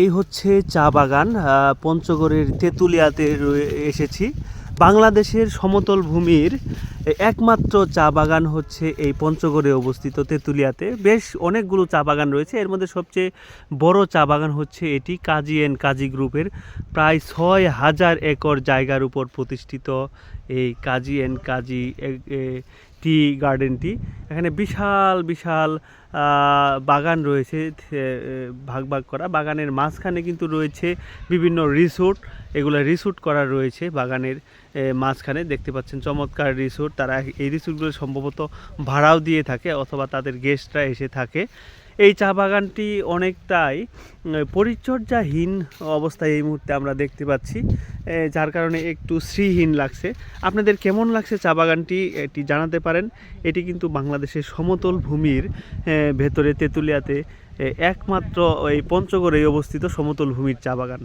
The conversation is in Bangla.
এই হচ্ছে চা বাগান পঞ্চগড়ের তেঁতুলিয়াতে এসেছি। বাংলাদেশের সমতল ভূমির একমাত্র চা বাগান হচ্ছে এই পঞ্চগড়ে অবস্থিত তেঁতুলিয়াতে। বেশ অনেকগুলো চা বাগান রয়েছে। এর মধ্যে সবচেয়ে বড় চা বাগান হচ্ছে এটি কাজী অ্যান্ড কাজী গ্রুপের প্রায় ছয় হাজার একর জায়গার উপর প্রতিষ্ঠিত এই কাজী অ্যান্ড কাজী টি গার্ডেনটি। এখানে বিশাল বিশাল বাগান রয়েছে ভাগ ভাগ করা। বাগানের মাঝখানে কিন্তু রয়েছে বিভিন্ন রিসোর্ট। এগুলো রিসোর্ট করা রয়েছে বাগানের মাঝখানে। দেখতে পাচ্ছেন চমৎকার রিসোর্ট। তারা এই রিসোর্টগুলো সম্ভবত ভাড়াও দিয়ে থাকে অথবা তাদের গেস্টরা এসে থাকে। এই চা বাগানটি অনেকটাই পরিচর্যাহীন অবস্থায় এই মুহূর্তে আমরা দেখতে পাচ্ছি যার কারণে একটু শ্রীহীন লাগছে। আপনাদের কেমন লাগছে চা বাগানটি এটি জানাতে পারেন। এটি কিন্তু বাংলাদেশের সমতল ভূমির ভেতরে তেঁতুলিয়াতে একমাত্র এই পঞ্চগড়ে অবস্থিত সমতল ভূমির চা বাগান।